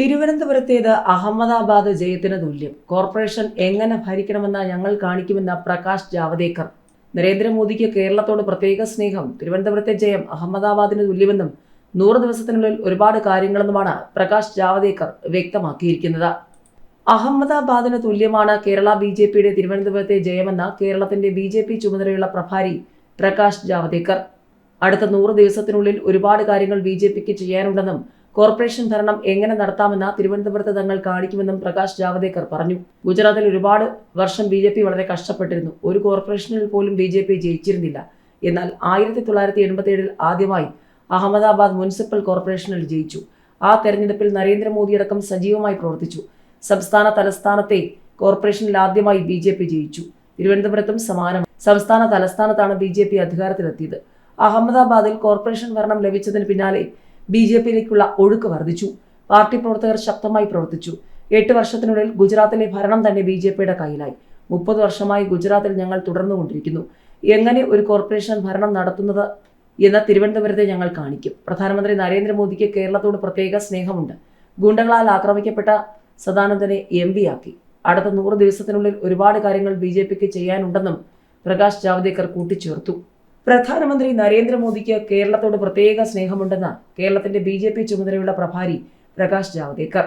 തിരുവനന്തപുരത്തേത് അഹമ്മദാബാദ് ജയത്തിന് തുല്യം. കോർപ്പറേഷൻ എങ്ങനെ ഭരിക്കണമെന്ന് ഞങ്ങൾ കാണിക്കുമെന്ന പ്രകാശ് ജാവദേക്കർ. നരേന്ദ്രമോദിക്ക് കേരളത്തോട് പ്രത്യേക സ്നേഹം തിരുവനന്തപുരത്തെ ജയം അഹമ്മദാബാദിന് തുല്യമെന്നും നൂറ് ദിവസത്തിനുള്ളിൽ ഒരുപാട് കാര്യങ്ങളെന്നുമാണ് പ്രകാശ് ജാവദേക്കർ വ്യക്തമാക്കിയിരിക്കുന്നത്. അഹമ്മദാബാദിന് തുല്യമാണ് കേരള ബി ജെ പിയുടെ തിരുവനന്തപുരത്തെ ജയമെന്ന കേരളത്തിന്റെ ബി ജെ പി ചുമതലയുള്ള പ്രഭാരി പ്രകാശ് ജാവദേക്കർ. അടുത്ത നൂറ് ദിവസത്തിനുള്ളിൽ ഒരുപാട് കാര്യങ്ങൾ ബി ജെ പിക്ക് ചെയ്യാനുണ്ടെന്നും കോർപ്പറേഷൻ ഭരണം എങ്ങനെ നടത്താമെന്ന് തിരുവനന്തപുരത്ത് തങ്ങൾ കാണിക്കുമെന്നും പ്രകാശ് ജാവദേക്കർ പറഞ്ഞു. ഗുജറാത്തിൽ ഒരുപാട് വർഷം ബി വളരെ കഷ്ടപ്പെട്ടിരുന്നു. ഒരു കോർപ്പറേഷനിൽ പോലും ബി ജയിച്ചിരുന്നില്ല. എന്നാൽ ആയിരത്തി തൊള്ളായിരത്തി എൺപത്തി ഏഴിൽ ആദ്യമായി അഹമ്മദാബാദ് മുനിസിപ്പൽ കോർപ്പറേഷനിൽ ജയിച്ചു. ആ തെരഞ്ഞെടുപ്പിൽ നരേന്ദ്രമോദി അടക്കം സജീവമായി പ്രവർത്തിച്ചു. സംസ്ഥാന തലസ്ഥാനത്തെ കോർപ്പറേഷനിൽ ആദ്യമായി ബി ജയിച്ചു. തിരുവനന്തപുരത്തും സമാനം സംസ്ഥാന തലസ്ഥാനത്താണ് ബി ജെ പി അധികാരത്തിലെത്തിയത്. അഹമ്മദാബാദിൽ കോർപ്പറേഷൻ ഭരണം ലഭിച്ചതിന് പിന്നാലെ ബി ജെ പിയിലേക്കുള്ള ഒഴുക്ക് വർദ്ധിച്ചു. പാർട്ടി പ്രവർത്തകർ ശക്തമായി പ്രവർത്തിച്ചു. എട്ട് വർഷത്തിനുള്ളിൽ ഗുജറാത്തിലെ ഭരണം തന്നെ ബി ജെ പിയുടെ കയ്യിലായി. മുപ്പത് വർഷമായി ഗുജറാത്തിൽ ഞങ്ങൾ തുടർന്നുകൊണ്ടിരിക്കുന്നു. എങ്ങനെ ഒരു കോർപ്പറേഷൻ ഭരണം നടത്തുന്നത് എന്ന തിരുവനന്തപുരത്തെ ഞങ്ങൾ കാണിക്കും. പ്രധാനമന്ത്രി നരേന്ദ്രമോദിക്ക് കേരളത്തോട് പ്രത്യേക സ്നേഹമുണ്ട്. ഗുണ്ടകളാൽ ആക്രമിക്കപ്പെട്ട സദാനന്ദനെ എം ആക്കി. അടുത്ത നൂറ് ദിവസത്തിനുള്ളിൽ ഒരുപാട് കാര്യങ്ങൾ ബി ജെ പിക്ക് ചെയ്യാനുണ്ടെന്നും പ്രകാശ് ജാവ്ദേക്കർ കൂട്ടിച്ചേർത്തു. പ്രധാനമന്ത്രി നരേന്ദ്രമോദിക്ക് കേരളത്തോട് പ്രത്യേക സ്നേഹമുണ്ടെന്ന് കേരളത്തിന്റെ ബി ചുമതലയുള്ള പ്രഭാരി പ്രകാശ് ജാവ്ദേക്കർ.